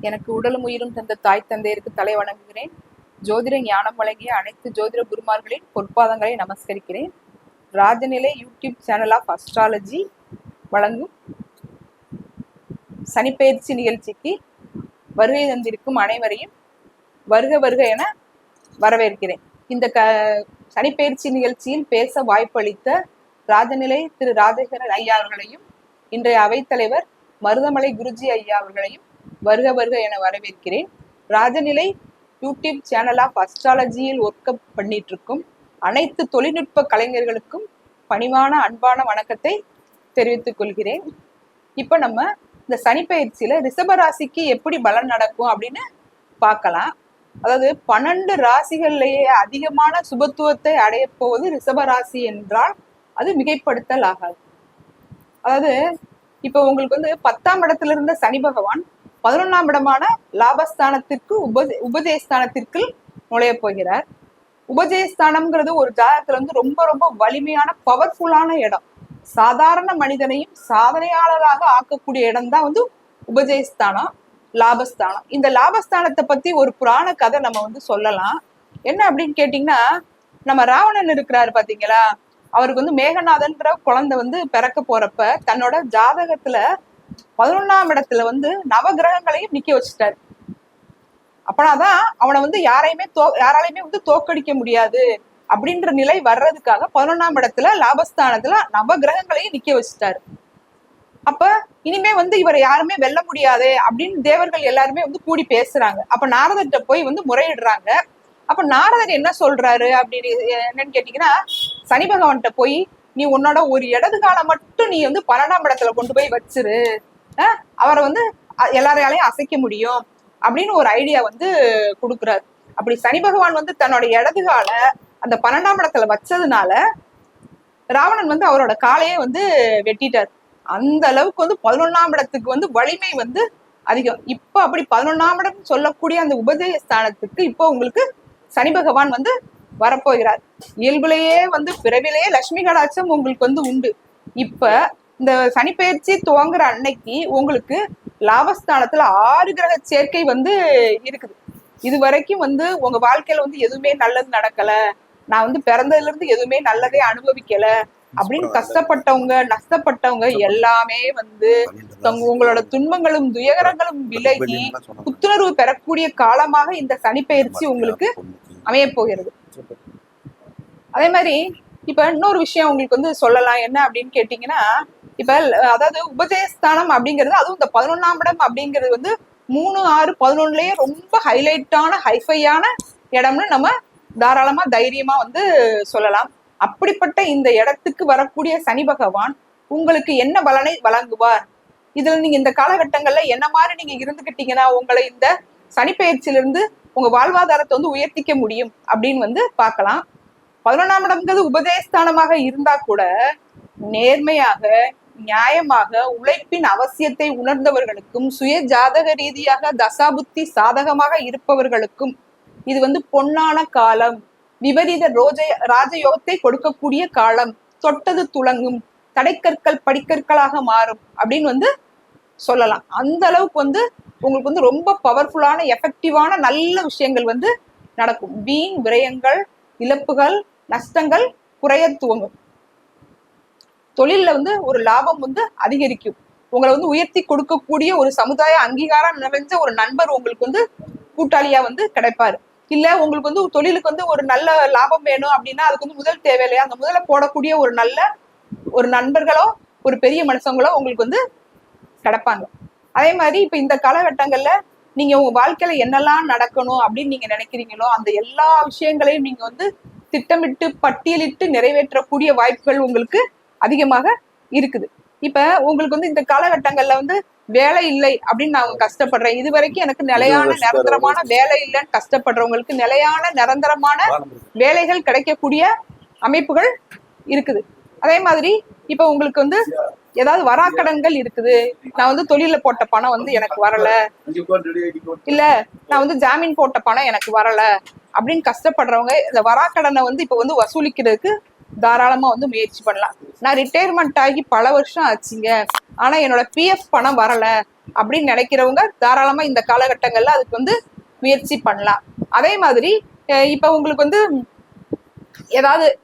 எனக்கு உடலும் உயிரும் தந்த தாய் தந்தையருக்கு தலை வணங்குகிறேன். ஜோதிட ஞானம் வழங்கிய அனைத்து ஜோதிட குருமார்களின் பொற்பாதங்களை நமஸ்கரிக்கிறேன். Rajanilai YouTube channel of astrology வழங்கும் சனிப்பெயர்ச்சி நிகழ்ச்சிக்கு வருகை தந்திருக்கும் அனைவரையும் வருக வருக என வரவேற்கிறேன். இந்த க சனிப்பெயர்ச்சி நிகழ்ச்சியில் பேச வாய்ப்பளித்த ராஜநிலை திரு ராஜேஸ்வரன் ஐயா அவர்களையும் இன்றைய அவைத்தலைவர் மருதமலை குருஜி ஐயா அவர்களையும் வருக வருக என வரவேற்கிறேன். ராஜநிலை யூடியூப் சேனல் அஸ்ட்ராலஜியில் ஒர்க்கப் பண்ணிட்டு இருக்கும் அனைத்து தொழில்நுட்ப கலைஞர்களுக்கும் பணிவான அன்பான வணக்கத்தை தெரிவித்துக் கொள்கிறேன். இப்போ நம்ம இந்த சனிப்பயிற்சியில் ரிஷபராசிக்கு எப்படி பலன் நடக்கும் அப்படின்னு பார்க்கலாம். அதாவது பன்னெண்டு ராசிகள்லேயே அதிகமான சுபத்துவத்தை அடையப்போவது போவது ராசி என்றால் அது மிகைப்படுத்தல் ஆகாது. அதாவது இப்போ உங்களுக்கு வந்து பத்தாம் இடத்துல இருந்த சனி பகவான் பதினொன்னாம் இடமான லாபஸ்தானத்திற்கு உபதே உபஜயஸ்தானத்திற்கு நுழைய போகிறார். உபஜயஸ்தானம்ங்கிறது ஒரு ஜாதகத்துல வந்து ரொம்ப ரொம்ப வலிமையான பவர்ஃபுல்லான இடம். சாதாரண மனிதனையும் சாதனையாளராக ஆக்கக்கூடிய இடம் தான் வந்து உபஜயஸ்தானம் லாபஸ்தானம். இந்த லாபஸ்தானத்தை பத்தி ஒரு புராண கதை நம்ம வந்து சொல்லலாம். என்ன அப்படின்னு கேட்டீங்கன்னா நம்ம ராவணன் இருக்கிறாரு பாத்தீங்களா? அவருக்கு வந்து மேகநாதன்ற குழந்தை வந்து பிறக்க போறப்ப தன்னோட ஜாதகத்துல பதினொன்னாம் இடத்துல வந்து நவகிரகங்களையும் நிக்க வச்சுட்டாரு. அப்பனாதான் அவனை வந்து யாரையுமே தோ யாராலையுமே வந்து தோக்கடிக்க முடியாது அப்படின்ற நிலை வர்றதுக்காக பதினொன்னாம் இடத்துல லாபஸ்தானத்துல நவகிரகங்களையும் நிக்க வச்சுட்டாரு. அப்ப இனிமே வந்து இவரை யாருமே வெல்ல முடியாது அப்படின்னு தேவர்கள் எல்லாருமே வந்து கூடி பேசுறாங்க. அப்ப நாரதர்கிட்ட போய் வந்து முறையிடுறாங்க. அப்ப நாரதர் என்ன சொல்றாரு அப்படின்னு என்னன்னு கேட்டீங்கன்னா சனி பகவான்கிட்ட போய் நீ உன்னோட ஒரு இடது காலம் மட்டும் நீ வந்து பன்னெண்டாம் இடத்துல கொண்டு போய் வச்சிரு. அவரை வந்து எல்லாரையாலையும் அசைக்க முடியும் அப்படின்னு ஒரு ஐடியா வந்து கொடுக்குறாரு. அப்படி சனி பகவான் வந்து தன்னோட இடது கால அந்த பன்னெண்டாம் இடத்துல வச்சதுனால ராவணன் வந்து அவரோட காலையே வந்து வெட்டிட்டார். அந்த அளவுக்கு வந்து பதினொன்னாம் இடத்துக்கு வந்து வலிமை வந்து அதிகம். இப்ப அப்படி பதினொன்னாம் இடம் சொல்லக்கூடிய அந்த உபதேய ஸ்தானத்துக்கு இப்போ உங்களுக்கு சனி பகவான் வந்து வரப்போகிறார். இயல்புலேயே வந்து பிறவிலேயே லட்சுமி கடாட்சம் உங்களுக்கு வந்து உண்டு. இப்ப இந்த சனிப்பெயர்ச்சி துவங்குற அன்னைக்கு உங்களுக்கு லாபஸ்தானத்துல ஆறு கிரக சேர்க்கை வந்து இருக்குது. இது வரைக்கும் வந்து உங்க வாழ்க்கையில வந்து எதுவுமே நல்லது நடக்கல. நான் வந்து பிறந்ததுல இருந்து எதுவுமே நல்லதே அனுபவிக்கல. அப்படின்னு கஷ்டப்பட்டவங்க நஷ்டப்பட்டவங்க எல்லாமே வந்து உங்களோட துன்பங்களும் துயரங்களும் விலகி புத்துணர்வு பெறக்கூடிய காலமாக இந்த சனிப்பெயர்ச்சி உங்களுக்கு அமைய போகிறது அதே மாதிரி இப்ப இன்னொரு விஷயம் உங்களுக்கு வந்து சொல்லலாம். என்ன அப்படின்னு கேட்டீங்கன்னா இப்ப அதாவது உபஜயஸ்தானம் அப்படிங்கிறது அதுவும் இந்த பதினொன்னாம் இடம் அப்படிங்கிறது வந்து மூணு ஆறு பதினொன்னுலயே ரொம்ப ஹைலைட்டான ஹைஃபையான இடம்னு நம்ம தாராளமா தைரியமா வந்து சொல்லலாம். அப்படிப்பட்ட இந்த இடத்துக்கு வரக்கூடிய சனி பகவான் உங்களுக்கு என்ன பலனை வழங்குவார்? இதுல நீங்க இந்த காலகட்டங்கள்ல என்ன மாதிரி நீங்க இருந்துகிட்டீங்கன்னா உங்களை இந்த சனிப்பெயர்ச்சியிலிருந்து உங்க வாழ்வாதாரத்தை வந்து உயர்த்திக்க முடியும் அப்படின்னு வந்து பார்க்கலாம். பதினொன்றாம் இடம்ங்கிறது உபதேசஸ்தானமாக இருந்தா கூட நேர்மையாக நியாயமாக உழைப்பின் அவசியத்தை உணர்ந்தவர்களுக்கும் சுய ஜாதக ரீதியாக தசாபுத்தி சாதகமாக இருப்பவர்களுக்கும் இது வந்து பொன்னான காலம். விபரீத ரோஜ ராஜயோகத்தை கொடுக்கக்கூடிய காலம். தொட்டது துளங்கும் தடைக்கற்கள் படிக்கற்களாக மாறும் அப்படின்னு வந்து சொல்லலாம். அந்த அளவுக்கு வந்து உங்களுக்கு வந்து ரொம்ப பவர்ஃபுல்லான எஃபெக்டிவான நல்ல விஷயங்கள் வந்து நடக்கும். வீண் விரயங்கள் இழப்புகள் நஷ்டங்கள் குறைய துவங்கும். தொழில்ல வந்து ஒரு லாபம் வந்து அதிகரிக்கும். உங்களை வந்து உயர்த்தி கொடுக்கக்கூடிய ஒரு சமுதாய அங்கீகாரம் நிறைஞ்ச ஒரு நண்பர் உங்களுக்கு வந்து கூட்டாளியா வந்து கிடைப்பாரு. இல்ல உங்களுக்கு வந்து தொழிலுக்கு வந்து ஒரு நல்ல லாபம் வேணும் அப்படின்னா அதுக்கு வந்து முதல் தேவையில்லையா அந்த முதல்ல போடக்கூடிய ஒரு நல்ல ஒரு நண்பர்களோ ஒரு பெரிய மனுஷங்களோ உங்களுக்கு வந்து கிடப்பாங்க. அதே மாதிரி இப்ப இந்த காலகட்டங்கள்ல நீங்க உங்க வாழ்க்கையில என்னெல்லாம் நடக்கணும் அப்படின்னு நீங்க நினைக்கிறீங்களோ அந்த எல்லா விஷயங்களையும் நீங்க வந்து திட்டமிட்டு பட்டியலிட்டு நிறைவேற்றக்கூடிய வாய்ப்புகள் உங்களுக்கு அதிகமாக இருக்குது. இப்ப உங்களுக்கு வந்து இந்த காலகட்டங்கள்ல வந்து வேலை இல்லை அப்படின்னு நான் கஷ்டப்படுறேன். இது வரைக்கும் எனக்கு நிலையான நிரந்தரமான வேலை இல்லைன்னு கஷ்டப்படுறவங்களுக்கு நிலையான நிரந்தரமான வேலைகள் கிடைக்கக்கூடிய அமைப்புகள் இருக்குது. அதே மாதிரி இப்ப உங்களுக்கு வந்து ஏதாவது வராக்கடன்கள் இருக்குது. நான் வந்து தொழில போட்ட பணம் வந்து எனக்கு வரல. இல்ல நான் வந்து ஜாமீன் போட்ட பணம் எனக்கு வரல அப்படின்னு கஷ்டப்படுறவங்க இந்த வராக்கடனை வந்து இப்ப வந்து வசூலிக்கிறதுக்கு தாராளமா வந்து முயற்சி பண்ணலாம். நான் ரிட்டையர்மெண்ட் ஆகி பல வருஷம் ஆச்சுங்க. ஆனா என்னோட பிஎஃப் பணம் வரல அப்படின்னு நினைக்கிறவங்க தாராளமா இந்த காலகட்டங்கள்ல அதுக்கு வந்து முயற்சி பண்ணலாம். அதே மாதிரி இப்போ இப்ப உங்களுக்கு வந்து ஏதாவது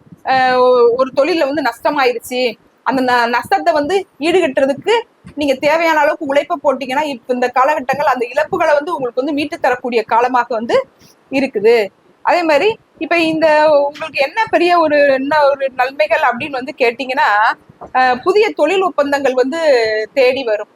ஒரு தொழிலில் வந்து நஷ்டமாயிருச்சு. அந்த ந- நஷ்டத்தை வந்து ஈடுகட்டுறதுக்கு நீங்க தேவையான அளவுக்கு உழைப்ப போட்டீங்கன்னா இப்ப இந்த காலகட்டங்கள் அந்த இழப்புகளை வந்து உங்களுக்கு வந்து மீட்டு தரக்கூடிய காலமாக வந்து இருக்குது. அதே மாதிரி இப்ப இந்த உங்களுக்கு என்ன பெரிய ஒரு என்ன ஒரு நன்மைகள் அப்படின்னு வந்து கேட்டீங்கன்னா அஹ், புதிய தொழில் ஒப்பந்தங்கள் வந்து தேடி வரும்.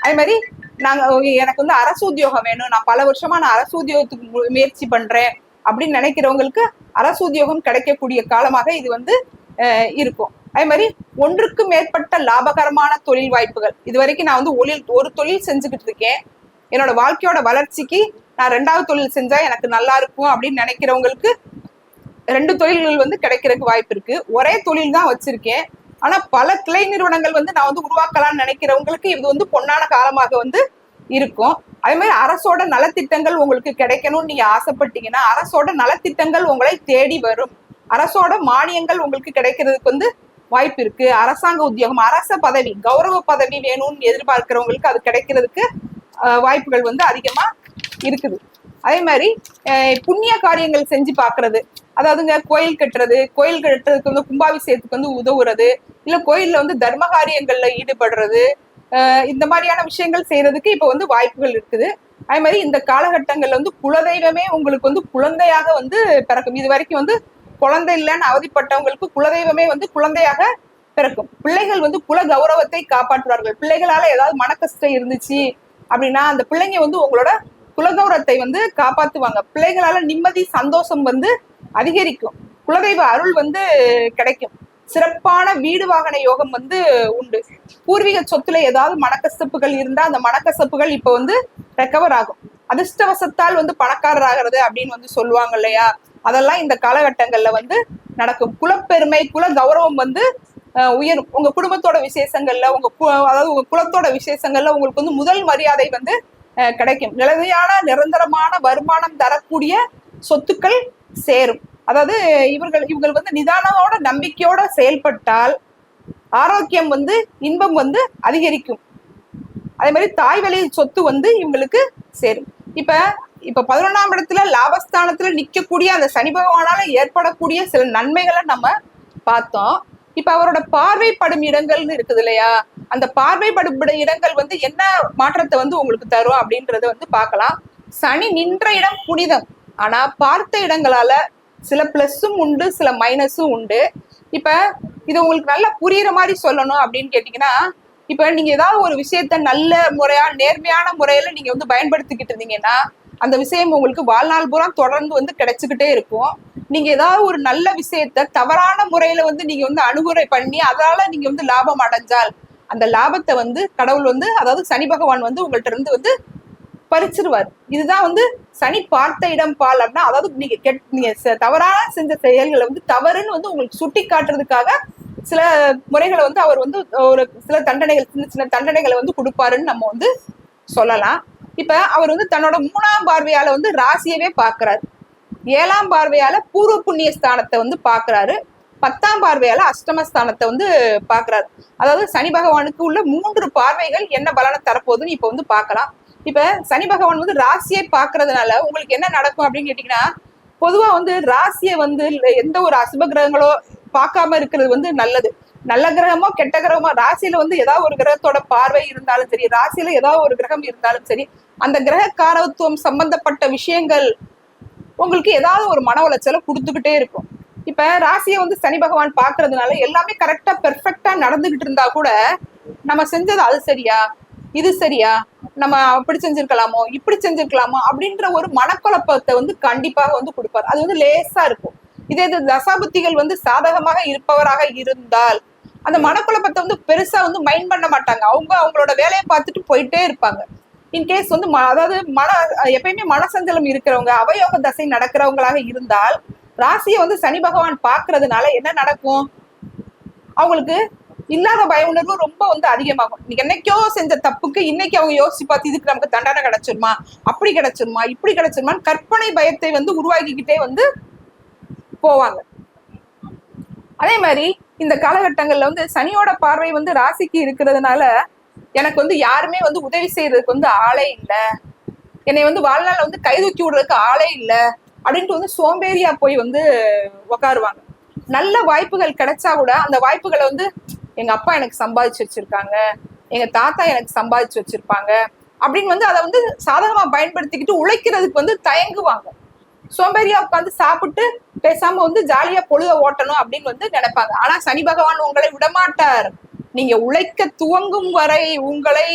அதே மாதிரி நாங்க எனக்கு வந்து அரசு உத்தியோகம் வேணும். நான் பல வருஷமா நான் அரசு உத்தியோகத்துக்கு மு- முயற்சி பண்றேன் அப்படின்னு நினைக்கிறவங்களுக்கு அரசு உத்தியோகம் கிடைக்கக்கூடிய காலமாக இது வந்து அஹ், இருக்கும். அதே மாதிரி ஒன்றுக்கு மேற்பட்ட லாபகரமான தொழில் வாய்ப்புகள். இது வரைக்கும் நான் வந்து ஒளில் ஒரு தொழில் செஞ்சுக்கிட்டு இருக்கேன். என்னோட வாழ்க்கையோட வளர்ச்சிக்கு நான் ரெண்டாவது தொழில் செஞ்சா எனக்கு நல்லா இருக்கும் அப்படின்னு நினைக்கிறவங்களுக்கு ரெண்டு தொழில்கள் வந்து கிடைக்கிறதுக்கு வாய்ப்பு இருக்கு. ஒரே தொழில் தான் வச்சிருக்கேன். ஆனா பல கிளை நிறுவனங்கள் வந்து நான் வந்து உருவாக்கலாம்னு நினைக்கிறவங்களுக்கு இது வந்து பொன்னான காலமாக வந்து இருக்கும். அதே மாதிரி அரசோட நலத்திட்டங்கள் உங்களுக்கு கிடைக்கணும்னு நீங்க ஆசைப்பட்டீங்கன்னா அரசோட நலத்திட்டங்கள் உங்களை தேடி வரும். அரசோட மானியங்கள் உங்களுக்கு கிடைக்கிறதுக்கு வந்து வாய்ப்பு இருக்கு. அரசாங்க உத்தியோகம் அரச பதவி கௌரவ பதவி வேணும்னு எதிர்பார்க்கிறவங்களுக்கு அது கிடைக்கிறதுக்கு வாய்ப்புகள் வந்து அதிகமா இருக்குது. அதே மாதிரி புண்ணிய காரியங்கள் செஞ்சு பாக்குறது. அதாவதுங்க கோயில் கட்டுறது. கோயில் கட்டுறதுக்கு வந்து கும்பாபிஷேகத்துக்கு வந்து உதவுறது. இல்ல கோயில்ல வந்து தர்ம காரியங்கள்ல ஈடுபடுறது இந்த மாதிரியான விஷயங்கள் செய்யறதுக்கு இப்ப வந்து வாய்ப்புகள் இருக்குது. அதே மாதிரி இந்த காலகட்டங்கள்ல வந்து குலதெய்வமே உங்களுக்கு வந்து குழந்தையாக வந்து பிறக்கும். இது வரைக்கும் வந்து குழந்தை இல்லைன்னு அவதிப்பட்டவங்களுக்கு குலதெய்வமே வந்து குழந்தையாக பிறக்கும். பிள்ளைகள் வந்து குல கௌரவத்தை காப்பாற்றுவார்கள். பிள்ளைகளால ஏதாவது மனக்கஷ்டம் இருந்துச்சு அப்படின்னா அந்த பிள்ளைங்க வந்து உங்களோட குலகௌரத்தை வந்து காப்பாத்துவாங்க. பிள்ளைகளால நிம்மதி சந்தோஷம் வந்து அதிகரிக்கும். குலதெய்வ அருள் வந்து கிடைக்கும். சிறப்பான வீடு வாகன யோகம் வந்து உண்டு. பூர்வீக சொத்துல ஏதாவது மனக்கசப்புகள் இருந்தா அந்த மனக்கசப்புகள் இப்ப வந்து ரெக்கவர் ஆகும். அதிர்ஷ்டவசத்தால் வந்து பணக்காரர் ஆகிறது அப்படின்னு வந்து சொல்லுவாங்க இல்லையா? அதெல்லாம் இந்த காலகட்டங்கள்ல வந்து நடக்கும். குலப்பெருமை குல கௌரவம் வந்து உயரும். உங்க குடும்பத்தோட விசேஷங்கள்ல உங்க கு- அதாவது உங்க குலத்தோட விசேஷங்கள்ல உங்களுக்கு வந்து முதல் மரியாதை வந்து கிடைக்கும். நிலையான நிரந்தரமான வருமானம் தரக்கூடிய சொத்துக்கள் சேரும். அதாவது இவர்கள் இவர்கள் வந்து நிதானமோட நம்பிக்கையோட செயல்பட்டால் ஆரோக்கியம் வந்து இன்பம் வந்து அதிகரிக்கும். அதே மாதிரி தாய் வழி சொத்து வந்து இவங்களுக்கு சேரும். இப்ப இப்ப பதினொன்றாம் இடத்துல லாபஸ்தானத்துல நிக்கக்கூடிய அந்த சனி பகவானால ஏற்படக்கூடிய சில நன்மைகளை நம்ம பார்த்தோம். இப்ப அவரோட பார்வைப்படும் இடங்கள்னு இருக்குது இல்லையா? அந்த பார்வைப்படும் இடங்கள் வந்து என்ன மாற்றத்தை வந்து உங்களுக்கு தரும் அப்படின்றத வந்து பார்க்கலாம். சனி நின்ற இடம் புனிதம். ஆனா பார்த்த இடங்களால சில பிளஸ்ஸும் உண்டு சில மைனஸும் உண்டு. இப்ப இது உங்களுக்கு நல்லா புரியுற மாதிரி சொல்லணும் அப்படின்னு கேட்டீங்கன்னா இப்ப நீங்க ஏதாவது ஒரு விஷயத்த நல்ல முறையா நேர்மையான முறையில நீங்க வந்து பயன்படுத்திக்கிட்டு இருந்தீங்கன்னா அந்த விஷயம் உங்களுக்கு வாழ்நாள் பூரா தொடர்ந்து வந்து கிடைச்சுக்கிட்டே இருக்கும். நீங்க ஏதாவது ஒரு நல்ல விஷயத்த தவறான முறையில வந்து நீங்க வந்து அணுகுறை பண்ணி அதால நீங்க வந்து லாபம் அடைஞ்சால் அந்த லாபத்தை வந்து கடவுள் வந்து அதாவது சனி பகவான் வந்து உங்கள்கிட்ட இருந்து வந்து பறிச்சிருவார். இதுதான் வந்து சனி பார்த்த இடம் பால் அப்படின்னா அதாவது நீங்க கெட் நீங்க தவறான செஞ்ச செயல்களை வந்து தவறுன்னு வந்து உங்களுக்கு சுட்டி காட்டுறதுக்காக சில முறைகளை வந்து அவர் வந்து ஒரு சில தண்டனைகள் சின்ன சின்ன தண்டனைகளை வந்து கொடுப்பாருன்னு நம்ம வந்து சொல்லலாம். இப்ப அவர் வந்து தன்னோட மூணாம் பார்வையால வந்து ராசியவே பாக்குறாரு. ஏழாம் பார்வையால பூர்வ புண்ணிய ஸ்தானத்தை வந்து பாக்குறாரு பத்தாம் பார்வையால அஷ்டமஸ்தானத்தை வந்து பாக்குறாரு அதாவது சனி பகவானுக்கு உள்ள மூன்று பார்வைகள் என்ன பலனை தரப்போகுதுன்னு இப்ப வந்து பார்க்கலாம். இப்ப சனி பகவான் வந்து ராசியை பார்க்கறதுனால உங்களுக்கு என்ன நடக்கும் அப்படின்னு கேட்டீங்கன்னா பொதுவா வந்து ராசியை வந்து எந்த ஒரு அசுப கிரகங்களோ பார்க்காம இருக்கிறது வந்து நல்லது. நல்ல கிரகமோ கெட்ட கிரகமோ ராசியில வந்து ஏதாவது ஒரு கிரகத்தோட பார்வை இருந்தாலும் சரி ராசியில ஏதாவது ஒரு கிரகம் இருந்தாலும் சரி அந்த கிரக காரத்துவம் சம்பந்தப்பட்ட விஷயங்கள் உங்களுக்கு ஏதாவது ஒரு மன உளைச்சலை கொடுத்துக்கிட்டே இருக்கும். இப்ப ராசியை வந்து சனி பகவான் பாக்குறதுனால எல்லாமே கரெக்டா பெர்ஃபெக்டா நடந்துகிட்டு இருந்தா கூட நம்ம செஞ்சது அது சரியா இது சரியா நம்ம அப்படி செஞ்சிருக்கலாமோ இப்படி செஞ்சிருக்கலாமோ அப்படின்ற ஒரு மனக்குழப்பத்தை வந்து கண்டிப்பாக வந்து கொடுப்பார். அது வந்து லேசா இருக்கும். இதே இது தசாபுத்திகள் வந்து சாதகமாக இருப்பவராக இருந்தால் அந்த மனக்குழப்பத்தை வந்து பெருசா வந்து மைண்ட் பண்ண மாட்டாங்க. அவங்க அவங்களோட வேலையை பார்த்துட்டு போயிட்டே இருப்பாங்க. இன்கேஸ் வந்து ம- அதாவது மன எப்பயுமே மனசஞ்சலம் இருக்கிறவங்க அவயோக தசை நடக்கிறவங்களாக இருந்தால் ராசியை வந்து சனி பகவான் பார்க்கறதுனால என்ன நடக்கும்? அவங்களுக்கு இல்லாத பய உணர்வு ரொம்ப வந்து அதிகமாகும். இன்னைக்கு என்னைக்கோ செஞ்ச தப்புக்கு இன்னைக்கு அவங்க யோசிச்சு பார்த்து இதுக்கு நமக்கு தண்டனை கிடைச்சிருமா? அப்படி கிடைச்சிருமா? இப்படி கிடைச்சிருமான்னு கற்பனை பயத்தை வந்து உருவாக்கிக்கிட்டே வந்து போவாங்க. அதே மாதிரி இந்த காலகட்டங்கள்ல வந்து சனியோட பார்வை வந்து ராசிக்கு இருக்கிறதுனால எனக்கு வந்து யாருமே வந்து உதவி செய்யறதுக்கு வந்து ஆளே இல்லை. என்னை வந்து வாழ்நாள்ல வந்து கை தூக்கி விடுறதுக்கு ஆளே இல்லை. அப்படின்ட்டு வந்து சோம்பேறியா போய் வந்து உக்காருவாங்க. நல்ல வாய்ப்புகள் கிடைச்சா கூட அந்த வாய்ப்புகளை வந்து எங்க அப்பா எனக்கு சம்பாதிச்சு வச்சிருக்காங்க. எங்க தாத்தா எனக்கு சம்பாதிச்சு வச்சிருப்பாங்க. அப்படின்னு வந்து அதை வந்து சாதகமா பயன்படுத்திக்கிட்டு உழைக்கிறதுக்கு வந்து தயங்குவாங்க. சோம்பேறியா உட்காந்து சாப்பிட்டு பேசாம வந்து ஜாலியா பொழுத ஓட்டணும் அப்படின்னு வந்து நினைப்பாங்க. ஆனா சனி பகவான் உங்களை விடமாட்டார். நீங்க உழைக்க துவங்கும் வரை உங்களை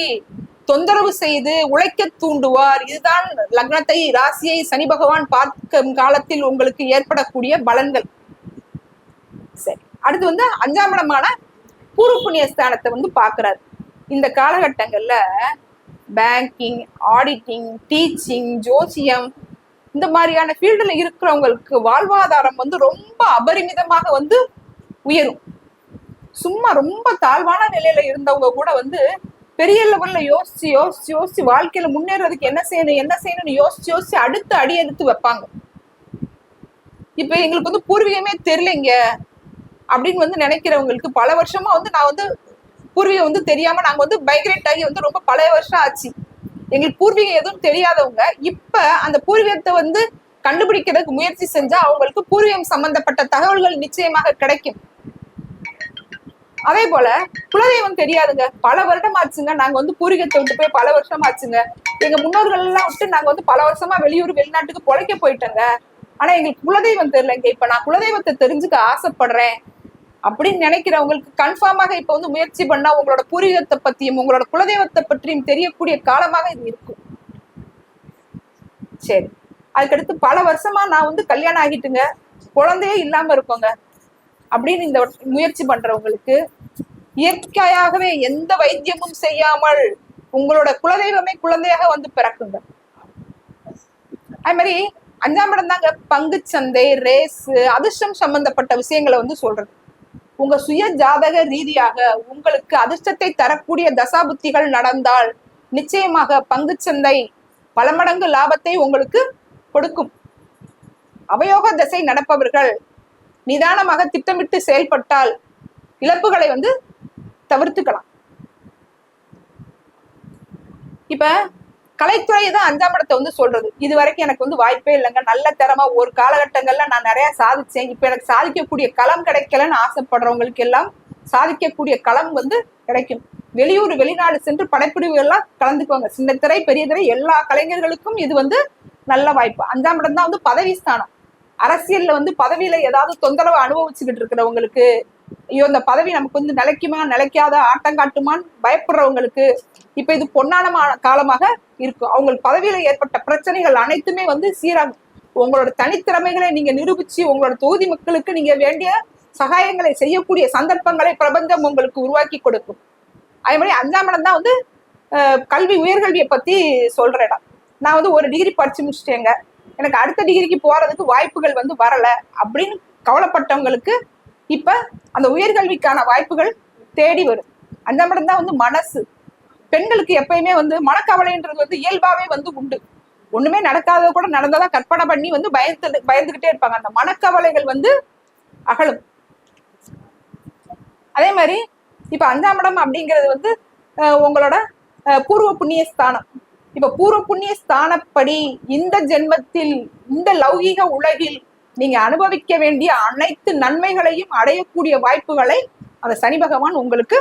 தொந்தரவு செய்து உழைக்க தூண்டுவார். இதுதான் லக்னத்தை ராசியை சனி பகவான் பார்க்கும் காலத்தில் உங்களுக்கு ஏற்படக்கூடிய பலன்கள். சரி அடுத்து வந்து அஞ்சாம் இடமான பூர்வ புண்ணிய ஸ்தானத்தை வந்து பாக்குறாரு இந்த காலகட்டங்கள்ல பேங்கிங் ஆடிட்டிங் டீச்சிங் ஜோசியம் இந்த மாதிரியான ஃபீல்டில் இருக்கிறவங்களுக்கு வாழ்வாதாரம் வந்து ரொம்ப அபரிமிதமாக வந்து உயரும். சும்மா ரொம்ப தாழ்வான நிலையில இருந்தவங்க கூட வந்து பெரிய லெவல்ல யோசிச்சு யோசிச்சு யோசிச்சு வாழ்க்கையில முன்னேறதுக்கு என்ன செய்யணும் என்ன செய்யணும்னு யோசிச்சு யோசிச்சு அடுத்து அடி எடுத்து வைப்பாங்க. இப்ப எங்களுக்கு வந்து பூர்வீகமே தெரியலைங்க அப்படின்னு வந்து நினைக்கிறவங்களுக்கு பல வருஷமா வந்து நான் வந்து பூர்வீகம் வந்து தெரியாம நாங்க வந்து மைக்ரேட் ஆகி வந்து ரொம்ப பல வருஷம் ஆச்சு. எங்களுக்கு பூர்வீகம் எதுவும் தெரியாதவங்க இப்ப அந்த பூர்வீகத்தை வந்து கண்டுபிடிக்கிறதுக்கு முயற்சி செஞ்சா அவங்களுக்கு பூர்வீகம் சம்பந்தப்பட்ட தகவல்கள் நிச்சயமாக கிடைக்கும். அதே போல குலதெய்வம் தெரியாதுங்க. பல வருடம் ஆச்சுங்க. நாங்க வந்து பூரிகத்தை விட்டு போய் பல வருஷம் ஆச்சுங்க. எங்க முன்னோர்கள் எல்லாம் விட்டு நாங்க வந்து பல வருஷமா வெளியூர் வெளிநாட்டுக்கு பொழைக்க போயிட்டோங்க. ஆனா எங்களுக்கு குலதெய்வம் தெரியலங்க. இப்ப நான் குலதெய்வத்தை தெரிஞ்சுக்க ஆசைப்படுறேன் அப்படின்னு நினைக்கிறவங்களுக்கு கன்ஃபார்மாக இப்ப வந்து முயற்சி பண்ணா உங்களோட பூர்வீகத்தை பத்தியும் உங்களோட குலதெய்வத்தை பற்றியும் தெரியக்கூடிய காலமாக இது இருக்கும். சரி. அதுக்கடுத்து பல வருஷமா நான் வந்து கல்யாணம் ஆகிட்டுங்க. குழந்தையே இல்லாம இருக்கோங்க. அப்படின்னு இந்த முயற்சி பண்றவங்களுக்கு இயற்கையாகவே எந்த வைத்தியமும் செய்யாமல் உங்களோட குலதெய்வமே குழந்தையாக வந்து பிறக்குங்க. அது மாதிரி அஞ்சாம் இடம் தாங்க பங்குச்சந்தை ரேஸ் அதிர்ஷ்டம் சம்பந்தப்பட்ட விஷயங்களை வந்து சொல்றது. உங்க சுய ஜாதக ரீதியாக உங்களுக்கு அதிர்ஷ்டத்தை தரக்கூடிய தசாபுத்திகள் நடந்தால் நிச்சயமாக பங்குச்சந்தை பல மடங்கு லாபத்தை உங்களுக்கு கொடுக்கும். அவயோக திசை நடப்பவர்கள் நிதானமாக திட்டமிட்டு செயல்பட்டால் இழப்புகளை வந்து தவிர்த்துக்கலாம். இப்ப கலைத்துறை தான் அஞ்சாம் இடத்தை வந்து சொல்றது. இது வரைக்கும் எனக்கு வந்து வாய்ப்பே இல்லைங்க. நல்ல திறமா ஒரு காலகட்டங்கள்ல நான் நிறைய சாதிச்சேன். இப்ப எனக்கு சாதிக்கக்கூடிய களம் கிடைக்கலன்னு ஆசைப்படுறவங்களுக்கு எல்லாம் சாதிக்கக்கூடிய களம் வந்து கிடைக்கும். வெளியூர் வெளிநாடு சென்று படைப்பிடிவுகள்லாம் கலந்துக்குவாங்க. சின்ன திரை பெரிய திரை எல்லா கலைஞர்களுக்கும் இது வந்து நல்ல வாய்ப்பு. அஞ்சாம் இடம் தான் வந்து பதவி ஸ்தானம். அரசியல்ல வந்து பதவியில ஏதாவது தொந்தரவு அனுபவிச்சுக்கிட்டு இருக்கிறவங்களுக்கு ஐயோ இந்த பதவி நமக்கு வந்து நிலைக்குமா நிலைக்காத ஆட்டம் காட்டுமான்னு பயப்படுறவங்களுக்கு இப்ப இது பொன்னான காலமாக இருக்கும் அவங்களுக்கு பதவியில ஏற்பட்ட பிரச்சனைகள் அனைத்துமே வந்து சீராகும். உங்களோட தனித்திறமைகளை நீங்க நிரூபிச்சு உங்களோட தொகுதி மக்களுக்கு நீங்க வேண்டிய சகாயங்களை செய்யக்கூடிய சந்தர்ப்பங்களை பிரபஞ்சம் உங்களுக்கு உருவாக்கி கொடுக்கும். அதே மாதிரி அஞ்சாம் இடம் தான் வந்து கல்வி உயர்கல்வியை பத்தி சொல்ற இடம் நான் வந்து ஒரு டிகிரி படிச்சு முடிச்சிட்டேங்க. எனக்கு அடுத்த டிகிரிக்கு போறதுக்கு வாய்ப்புகள் வந்து வரல அப்படின்னு கவலைப்பட்டவங்களுக்கு இப்ப அந்த உயர்கல்விக்கான வாய்ப்புகள் தேடி வரும். அந்த இடம் தான் வந்து மனசு. பெண்களுக்கு எப்பயுமே வந்து மனக்கவலைன்றது வந்து இயல்பாவே வந்து உண்டு. ஒண்ணுமே நடக்காத கூட நடந்ததா கற்பனை பண்ணி வந்து பயந்து பயந்துகிட்டே இருப்பாங்க. அந்த மனக்கவலைகள் வந்து அகலும். அதே மாதிரி இப்ப அஞ்சாம் இடம் அப்படிங்கிறது வந்து உங்களோட பூர்வ புண்ணிய ஸ்தானம் இப்ப பூர்வ புண்ணிய ஸ்தானப்படி இந்த ஜென்மத்தில் இந்த லௌகீக உலகில் நீங்க அனுபவிக்க வேண்டிய அனைத்து நன்மைகளையும் அடையக்கூடிய வாய்ப்புகளை அந்த சனி பகவான் உங்களுக்கு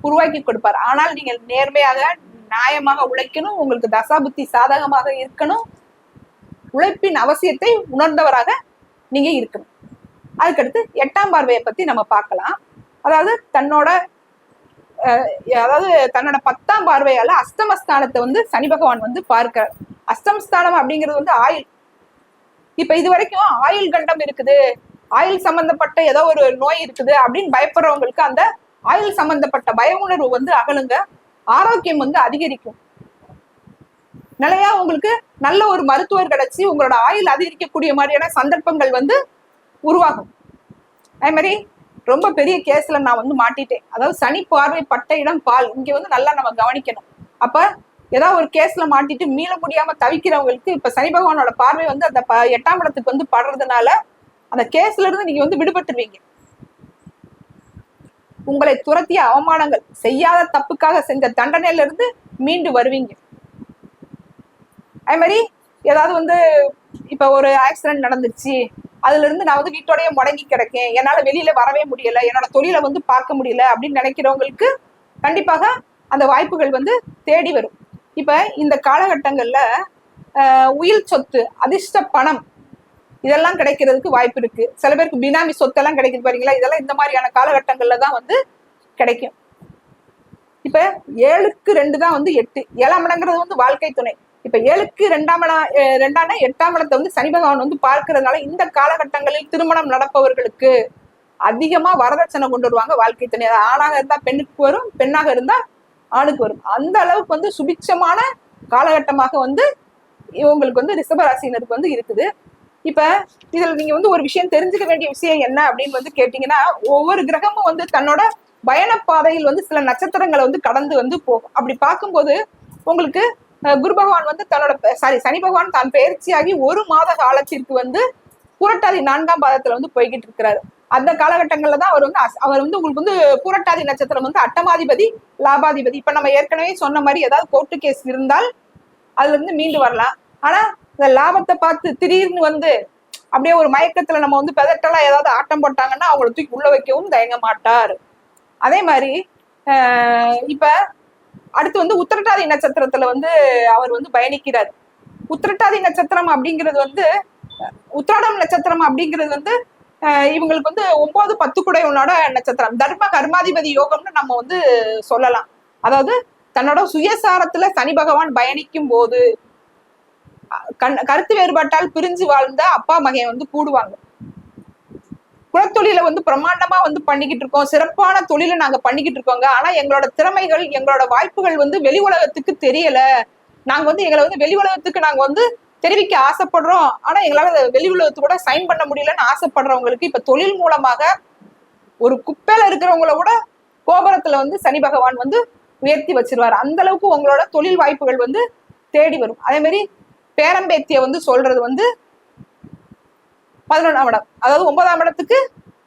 உருவாக்கி கொடுப்பார். ஆனால் நீங்கள் நேர்மையாக நியாயமாக உழைக்கணும் உங்களுக்கு தசாபுத்தி சாதகமாக இருக்கணும் உழைப்பின் அவசியத்தை உணர்ந்தவராக நீங்க இருக்கணும். அதுக்கடுத்து எட்டாம் பார்வையை பத்தி நம்ம பார்க்கலாம். அதாவது தன்னோட அதாவது தன்னோட பத்தாம் பார்வையால அஸ்தமஸ்தானத்தை வந்து சனி பகவான் வந்து பார்க்கிறார். அஸ்தமஸ்தானம் அப்படிங்கிறது வந்து ஆயுள். இப்ப இது வரைக்கும் ஆயுள் கண்டம் இருக்குது ஆயுள் சம்பந்தப்பட்ட ஏதோ ஒரு நோய் இருக்குது அப்படின்னு பயப்படுறவங்களுக்கு அந்த ஆயுள் சம்பந்தப்பட்ட பய உணர்வு வந்து அகலுங்க ஆரோக்கியம் வந்து அதிகரிக்கும். நிலையா உங்களுக்கு நல்ல ஒரு மருத்துவர் கிடைச்சி உங்களோட ஆயுள் அதிகரிக்கக்கூடிய மாதிரியான சந்தர்ப்பங்கள் வந்து உருவாகும். அதே மாதிரி ரொம்ப பெரிய கேஸ்ல நான் வந்து மாட்டிட்டேன். அதாவது சனி பார்வை பட்ட இடம் பால். இங்க வந்து நல்லா நம்ம கவனிக்கணும். அப்ப ஏதாவது ஒரு கேஸ்ல மாட்டிட்டு மீள முடியாம தவிக்கிறவங்களுக்கு இப்ப சனி பகவானோட பார்வை வந்து அந்த எட்டாம் இடத்துக்கு வந்து படுறதுனால அந்த கேஸ்ல இருந்து நீங்க வந்து விடுபட்டுருவீங்க. உங்களை துரத்திய அவமானங்கள் செய்யாத தப்புக்காக செஞ்ச தண்டனையில இருந்து மீண்டு வருவீங்க. அதே மாதிரி ஏதாவது வந்து இப்ப ஒரு ஆக்சிடென்ட் நடந்துச்சு அதுல இருந்து நான் வந்து வீட்டோடய முடங்கி கிடக்கேன். என்னால வெளியில வரவே முடியல. என்னோட தொழிலை வந்து பார்க்க முடியல அப்படின்னு நினைக்கிறவங்களுக்கு கண்டிப்பாக அந்த வாய்ப்புகள் வந்து தேடி வரும். இப்ப இந்த காலகட்டங்கள்ல உயில் சொத்து அதிர்ஷ்ட பணம் இதெல்லாம் கிடைக்கிறதுக்கு வாய்ப்பு இருக்கு. சில பேருக்கு பினாமி சொத்தெல்லாம் கிடைக்குது பாருங்களா இதெல்லாம் இந்த மாதிரியான காலகட்டங்கள்ல தான் வந்து கிடைக்கும். இப்ப ஏழுக்கு ரெண்டு தான் வந்து எட்டு. ஏழாம் இடங்கிறது வந்து வாழ்க்கை துணை. இப்ப ஏழுக்கு ரெண்டாம் இடம் ரெண்டாம் எட்டாம் இடத்தை வந்து சனி பகவான் வந்து பார்க்கறதுனால இந்த காலகட்டங்களில் திருமணம் நடப்பவர்களுக்கு அதிகமா வரதட்சணை கொண்டு வருவாங்க வாழ்க்கை துணை ஆணாக இருந்தா பெண்ணுக்கு வரும் பெண்ணாக இருந்தா ஆணுக்கு வரும். அந்த அளவுக்கு வந்து சுபிட்சமான காலகட்டமாக வந்து இவங்களுக்கு வந்து ரிஷபராசினருக்கு வந்து இருக்குது. இப்ப இதுல நீங்க வந்து ஒரு விஷயம் தெரிஞ்சுக்க வேண்டிய விஷயம் என்ன அப்படின்னு வந்து கேட்டீங்கன்னா ஒவ்வொரு கிரகமும் வந்து தன்னோட பயணப்பாதையில் வந்து சில நட்சத்திரங்களை வந்து கடந்து வந்து போகும். அப்படி பார்க்கும்போது உங்களுக்கு குரு பகவான் வந்து தன்னோட சாரி சனி பகவான் தான் பயிற்சியாகி ஒரு மாத காலத்திற்கு வந்து புரட்டாதி நான்காம் பாதத்துல வந்து போய்கிட்டு இருக்கிறாரு. அந்த காலகட்டங்கள்ல தான் அவர் வந்து அஸ்- அவர் வந்து உங்களுக்கு வந்து புரட்டாதி நட்சத்திரம் வந்து அட்டமாதிபதி லாபாதிபதி. இப்ப நம்ம ஏற்கனவே சொன்ன மாதிரி ஏதாவது கோர்ட்டு கேஸ் இருந்தால் அதுல இருந்து மீண்டு வரலாம். ஆனா இந்த லாபத்தை பார்த்து திடீர்னு வந்து அப்படியே ஒரு மயக்கத்துல நம்ம வந்து பெதட்டலா ஏதாவது ஆட்டம் போட்டாங்கன்னா அவங்கள தூக்கி உள்ள வைக்கவும் தயங்க மாட்டார். அதே மாதிரி இப்போ இப்ப அடுத்து வந்து உத்திரட்டாதி நட்சத்திரத்துல வந்து அவர் வந்து பயணிக்கிறார். உத்திரட்டாதி நட்சத்திரம் அப்படிங்கிறது வந்து உத்திராடம் நட்சத்திரம் அப்படிங்கிறது வந்து ஆஹ், இவங்களுக்கு வந்து ஒன்பது பத்து குடையவனோட நட்சத்திரம். தர்ம கர்மாதிபதி யோகம்னு நம்ம வந்து சொல்லலாம். அதாவது தன்னோட சுயசாரத்துல சனி பகவான் பயணிக்கும் போது அஹ், கண் கருத்து வேறுபாட்டால் பிரிஞ்சு வாழ்ந்த அப்பா மகன் வந்து கூடுவாங்க. குலத்தொழில வந்து பிரம்மாண்டமா வந்து பண்ணிக்கிட்டு இருக்கோம். சிறப்பான தொழிலை நாங்க பண்ணிக்கிட்டு இருக்கோங்க. ஆனா எங்களோட திறமைகள் எங்களோட வாய்ப்புகள் வந்து வெளி உலகத்துக்கு தெரியல. நாங்க வந்து எங்களை வந்து வெளி உலகத்துக்கு நாங்க வந்து தெரிவிக்க ஆசைப்படுறோம். ஆனா எங்களால வெளி உலகத்து கூட சைன் பண்ண முடியலன்னு ஆசைப்படுறவங்களுக்கு இப்ப தொழில் மூலமாக ஒரு குப்பையில இருக்கிறவங்கள கூட கோபுரத்துல வந்து சனி பகவான் வந்து உயர்த்தி வச்சிருவார். அந்த அளவுக்கு உங்களோட தொழில் வாய்ப்புகள் வந்து தேடி வரும். அதே மாதிரி பேரம்பேத்திய வந்து சொல்றது வந்து பதினொன்றாம் இடம். அதாவது ஒன்பதாம் இடத்துக்கு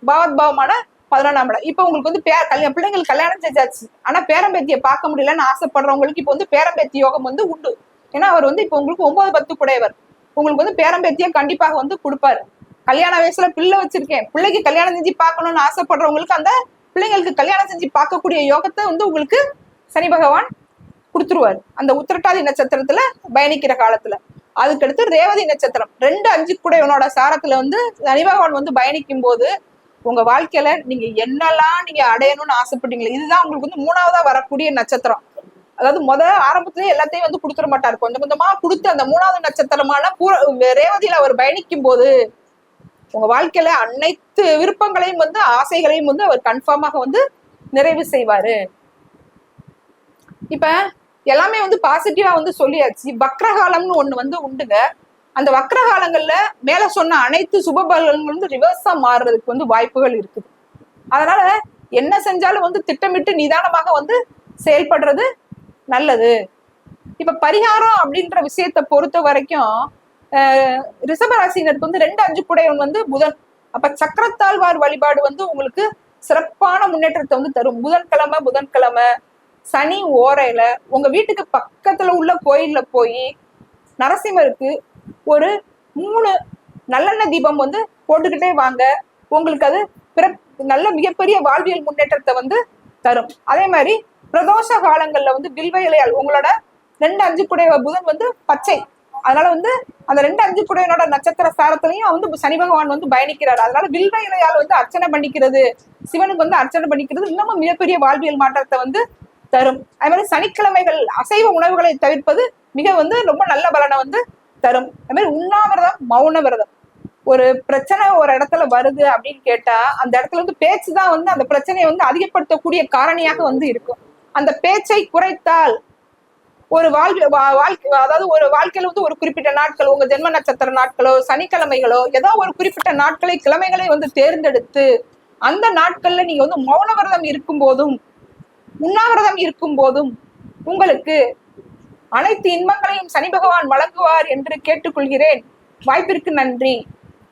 பாவத் பாவமான பதினொன்றாம் இடம். இப்போ உங்களுக்கு வந்து பே கல்யாணம் பிள்ளைங்களுக்கு கல்யாணம் செஞ்சாச்சு. ஆனா பேரம்பேத்தியை பார்க்க முடியலன்னு ஆசைப்படுறவங்களுக்கு இப்போ வந்து பேரம்பேத்தி யோகம் வந்து உண்டு. ஏன்னா அவர் வந்து இப்போ உங்களுக்கு ஒன்பது பத்து குடையவர் உங்களுக்கு வந்து பேரம்பேத்தியை கண்டிப்பாக வந்து கொடுப்பாரு. கல்யாண வயசுல பிள்ளை வச்சிருக்கேன். பிள்ளைக்கு கல்யாணம் செஞ்சு பார்க்கணும்னு ஆசைப்படுறவங்களுக்கு அந்த பிள்ளைங்களுக்கு கல்யாணம் செஞ்சு பார்க்கக்கூடிய யோகத்தை வந்து உங்களுக்கு சனி பகவான் கொடுத்துருவார். அந்த உத்திரட்டாதி நட்சத்திரத்துல பயணிக்கிற காலத்துல. அதுக்கடுத்து ரேவதி நட்சத்திரம். ரெண்டு அஞ்சு கூடையவனோட சாரத்துல வந்து சனி பகவான் வந்து பயணிக்கும் போது உங்க வாழ்க்கையில நீங்க என்னெல்லாம் நீங்க அடையணும்னு ஆசைப்பட்டீங்களோ இதுதான் உங்களுக்கு வந்து மூணாவதா வரக்கூடிய நட்சத்திரம். அதாவது முத ஆரம்பத்திலேயே எல்லாத்தையும் வந்து கொடுத்துட மாட்டார். கொஞ்சம் கொஞ்சமா கொடுத்து அந்த மூணாவது நட்சத்திரமான பூர ரேவதியில அவர் பயணிக்கும் போது உங்க வாழ்க்கையில அனைத்து விருப்பங்களையும் வந்து ஆசைகளையும் வந்து அவர் கன்ஃபார்மாக வந்து நிறைவு செய்வாரு. இப்ப எல்லாமே வந்து பாசிட்டிவா வந்து சொல்லியாச்சு. வக்ரகாலம்னு ஒண்ணு வந்து உண்டுங்க. அந்த வக்ரகாலங்கள்ல மேல சொன்ன அனைத்து சுபபலங்களும் வந்து ரிவர்ஸா மாறுறதுக்கு வந்து வாய்ப்புகள் இருக்குது. அதனால என்ன செஞ்சாலும் வந்து திட்டமிட்டு நிதானமாக வந்து செயல்படுறது நல்லது. இப்ப பரிகாரம் அப்படின்ற விஷயத்தை பொறுத்த வரைக்கும் ஆஹ், ரிஷபராசினருக்கு வந்து ரெண்டு அஞ்சு குடையவன் வந்து புதன். அப்ப சக்கரத்தாழ்வார் வழிபாடு வந்து உங்களுக்கு சிறப்பான முன்னேற்றத்தை வந்து தரும். புதன்கிழமை புதன்கிழமை சனி ஓரையில உங்க வீட்டுக்கு பக்கத்துல உள்ள கோயில்ல போய் நரசிம்மருக்கு ஒரு மூணு நல்லெண்ணெய் தீபம் வந்து போட்டுக்கிட்டே வாங்க. உங்களுக்கு அது பிற நல்ல மிகப்பெரிய வாழ்வியல் முன்னேற்றத்தை வந்து தரும். அதே மாதிரி பிரதோஷ காலங்கள்ல வந்து வில்வ இலையால் உங்களோட ரெண்டு அஞ்சு குடைய புதன் வந்து பச்சை. அதனால வந்து அந்த ரெண்டு அஞ்சு குடையனோட நட்சத்திர சாரத்திலையும் வந்து சனி பகவான் வந்து பயணிக்கிறார். அதனால வில்வ இலையால் வந்து அர்ச்சனை பண்ணிக்கிறது. சிவனுக்கு வந்து அர்ச்சனை பண்ணிக்கிறது. இன்னமும் மிகப்பெரிய வாழ்வியல் மாற்றத்தை வந்து தரும். அதே மாதிரி சனிக்கிழமைகள் அசைவ உணவுகளை தவிர்ப்பது மிக வந்து ரொம்ப நல்ல பலனை வந்து தரும். அது மாதிரி உண்ணாவிரதம் மௌன விரதம் ஒரு பிரச்சனை ஒரு இடத்துல வருது அப்படின்னு கேட்டா அந்த இடத்துல வந்து பேச்சு தான் வந்து அந்த பிரச்சனையை வந்து அதிகப்படுத்தக்கூடிய காரணியாக வந்து இருக்கும். அந்த பேச்சை குறைத்தால் ஒரு வாழ்க்கை வாழ்க்கை அதாவது ஒரு வாழ்க்கையில வந்து ஒரு குறிப்பிட்ட நாட்கள் உங்க ஜென்ம நட்சத்திர நாட்களோ சனிக்கிழமைகளோ ஏதோ ஒரு குறிப்பிட்ட நாட்களை கிழமைகளை வந்து தேர்ந்தெடுத்து அந்த நாட்கள்ல நீங்க வந்து மௌன விரதம் இருக்கும் போதும் உண்ணாவிரதம் இருக்கும் போதும் உங்களுக்கு அனைத்து இன்பங்களையும் சனி பகவான் வழங்குவார் என்று கேட்டுக்கொள்கிறேன். வாய்ப்பிற்கு நன்றி.